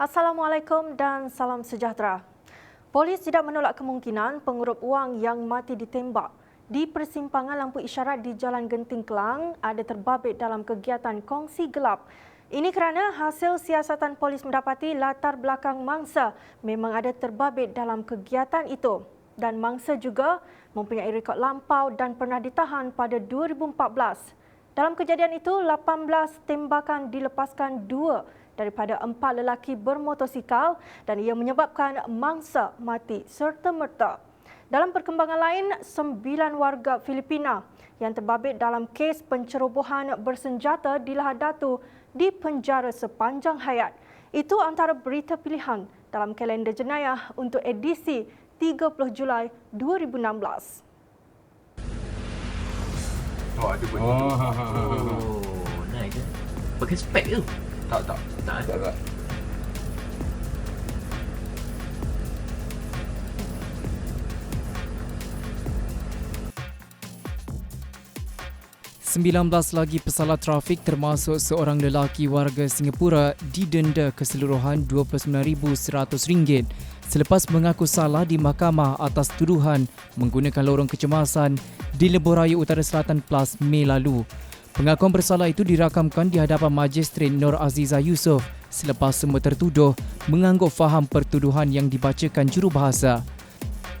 Assalamualaikum dan salam sejahtera. Polis tidak menolak kemungkinan pengurup wang yang mati ditembak di persimpangan lampu isyarat di Jalan Genting Kelang ada terbabit dalam kegiatan kongsi gelap. Ini kerana hasil siasatan polis mendapati latar belakang mangsa memang ada terbabit dalam kegiatan itu dan mangsa juga mempunyai rekod lampau dan pernah ditahan pada 2014. Dalam kejadian itu, 18 tembakan dilepaskan dua daripada empat lelaki bermotosikal dan ia menyebabkan mangsa mati serta-merta. Dalam perkembangan lain, sembilan warga Filipina yang terbabit dalam kes pencerobohan bersenjata di Lahad Datu di penjara sepanjang hayat. Itu antara berita pilihan dalam kalender jenayah untuk edisi 30 Julai 2016. Oh, ada benda Oh, ha, ha, ha, ha. Oh, nice eh. Pakai spek tu. Tak, tak. Tak Tak, tak. 19 lagi pesalah trafik termasuk seorang lelaki warga Singapura didenda keseluruhan RM29,100 selepas mengaku salah di mahkamah atas tuduhan menggunakan lorong kecemasan di Lebuh Raya Utara Selatan Plus Mei lalu. Pengakuan bersalah itu dirakamkan di hadapan Magistrat Nur Aziza Yusof selepas semua tertuduh mengangguk faham pertuduhan yang dibacakan jurubahasa.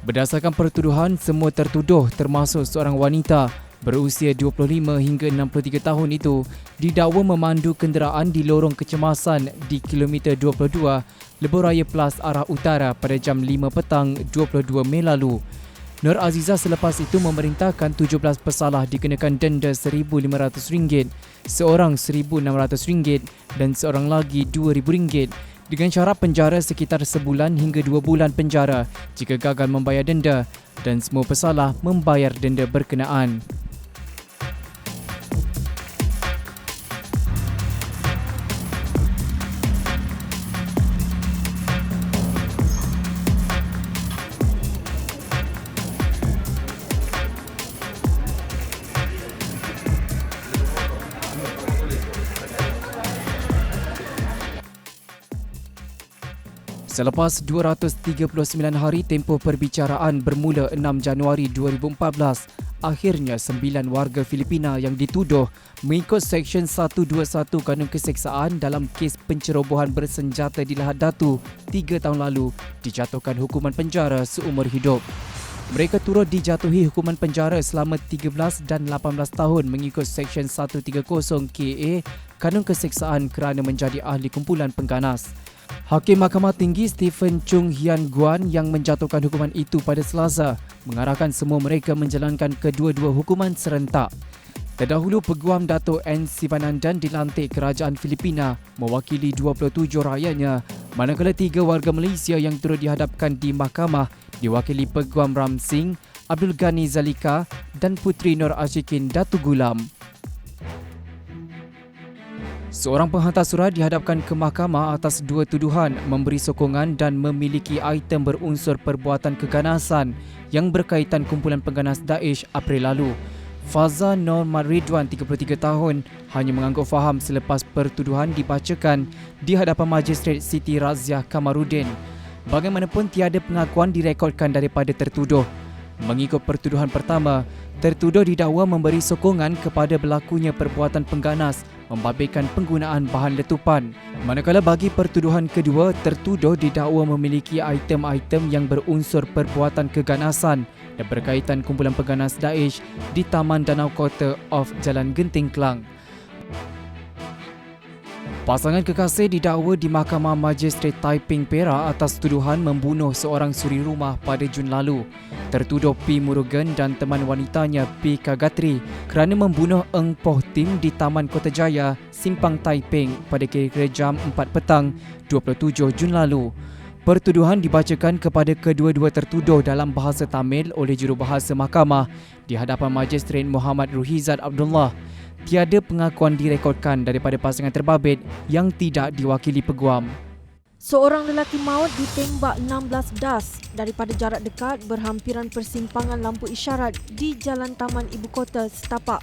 Berdasarkan pertuduhan, semua tertuduh termasuk seorang wanita berusia 25 hingga 63 tahun itu didakwa memandu kenderaan di lorong kecemasan di kilometer 22 Lebuh Raya Plus arah utara pada jam 5 petang 22 Mei lalu. Nur Aziza selepas itu memerintahkan 17 pesalah dikenakan denda RM1,500, seorang RM1,600 dan seorang lagi RM2,000 dengan syarat penjara sekitar sebulan hingga dua bulan penjara jika gagal membayar denda dan semua pesalah membayar denda berkenaan. Selepas 239 hari tempoh perbicaraan bermula 6 Januari 2014, akhirnya sembilan warga Filipina yang dituduh mengikut Seksyen 121 Kanun Keseksaan dalam kes pencerobohan bersenjata di Lahad Datu 3 tahun lalu dijatuhkan hukuman penjara seumur hidup. Mereka turut dijatuhi hukuman penjara selama 13 dan 18 tahun mengikut Seksyen 130 KA Kanun Keseksaan kerana menjadi ahli kumpulan pengganas. Hakim Mahkamah Tinggi Stephen Chung Hian Guan yang menjatuhkan hukuman itu pada Selasa mengarahkan semua mereka menjalankan kedua-dua hukuman serentak. Terdahulu Peguam Dato' N. Sivanandan dilantik Kerajaan Filipina mewakili 27 rakyatnya manakala tiga warga Malaysia yang turut dihadapkan di mahkamah diwakili Peguam Ram Singh, Abdul Ghani Zalika dan Puteri Nur Ashikin Datu Gulam. Seorang penghantar surat dihadapkan ke mahkamah atas dua tuduhan memberi sokongan dan memiliki item berunsur perbuatan keganasan yang berkaitan kumpulan pengganas Daesh April lalu. Faza Nur Ridwan 33 tahun hanya mengangguk faham selepas pertuduhan dibacakan di hadapan Magistrat Siti Razia Kamarudin. Bagaimanapun tiada pengakuan direkodkan daripada tertuduh. Mengikut pertuduhan pertama, tertuduh didakwa memberi sokongan kepada berlakunya perbuatan pengganas membabitkan penggunaan bahan letupan. Manakala bagi pertuduhan kedua, tertuduh didakwa memiliki item-item yang berunsur perbuatan keganasan dan berkaitan kumpulan pengganas Daesh di Taman Danau Kota of Jalan Genting Kelang. Pasangan kekasih didakwa di Mahkamah Magistrat Taiping Perak atas tuduhan membunuh seorang suri rumah pada Jun lalu. Tertuduh P. Murugan dan teman wanitanya P. Kagatri kerana membunuh Eng Poh Tim di Taman Kota Jaya, Simpang Taiping pada kira-kira jam 4 petang 27 Jun lalu. Pertuduhan dibacakan kepada kedua-dua tertuduh dalam bahasa Tamil oleh jurubahasa mahkamah di hadapan Magistrat Muhammad Ruhizat Abdullah tiada pengakuan direkodkan daripada pasangan terbabit yang tidak diwakili peguam. Seorang lelaki maut ditembak 16 das daripada jarak dekat berhampiran persimpangan lampu isyarat di Jalan Taman Ibu Kota setapak.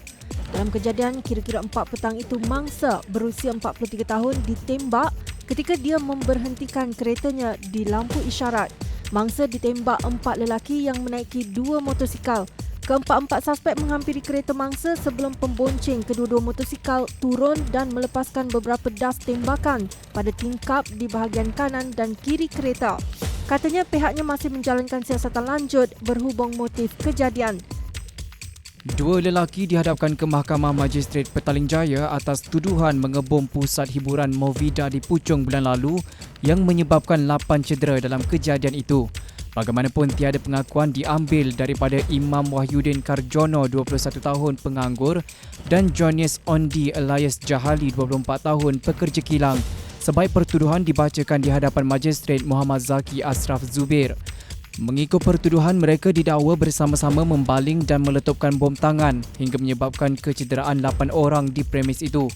Dalam kejadian, kira-kira 4 petang itu mangsa berusia 43 tahun ditembak ketika dia memberhentikan keretanya di lampu isyarat. Mangsa ditembak empat lelaki yang menaiki dua motosikal. Keempat-empat suspek menghampiri kereta mangsa sebelum pembonceng kedua-dua motosikal turun dan melepaskan beberapa das tembakan pada tingkap di bahagian kanan dan kiri kereta. Katanya pihaknya masih menjalankan siasatan lanjut berhubung motif kejadian. Dua lelaki dihadapkan ke Mahkamah Magistrate Petaling Jaya atas tuduhan mengebom pusat hiburan Movida di Puchong bulan lalu yang menyebabkan 8 cedera dalam kejadian itu. Bagaimanapun tiada pengakuan diambil daripada Imam Wahyudin Karjono 21 tahun penganggur dan Jonis Ondi Elias Jahali 24 tahun pekerja kilang. Sebaik pertuduhan dibacakan di hadapan Magistrate Muhammad Zaki Asraf Zubir. Mengikut pertuduhan, mereka didakwa bersama-sama membaling dan meletupkan bom tangan hingga menyebabkan kecederaan 8 orang di premis itu.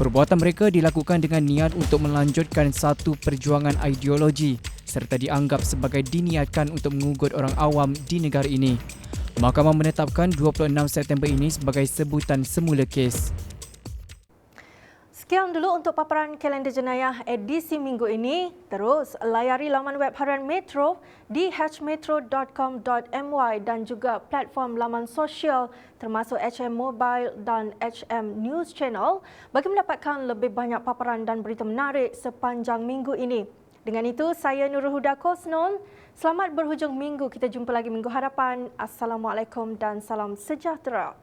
Perbuatan mereka dilakukan dengan niat untuk melanjutkan satu perjuangan ideologi serta dianggap sebagai diniatkan untuk mengugut orang awam di negara ini. Mahkamah menetapkan 26 September ini sebagai sebutan semula kes. Sekian dulu untuk paparan kalender jenayah edisi minggu ini. Terus layari laman web harian Metro di hmetro.com.my dan juga platform laman sosial termasuk HM Mobile dan HM News Channel bagi mendapatkan lebih banyak paparan dan berita menarik sepanjang minggu ini. Dengan itu, saya Nurul Huda Kosnon. Selamat berhujung minggu. Kita jumpa lagi minggu hadapan. Assalamualaikum dan salam sejahtera.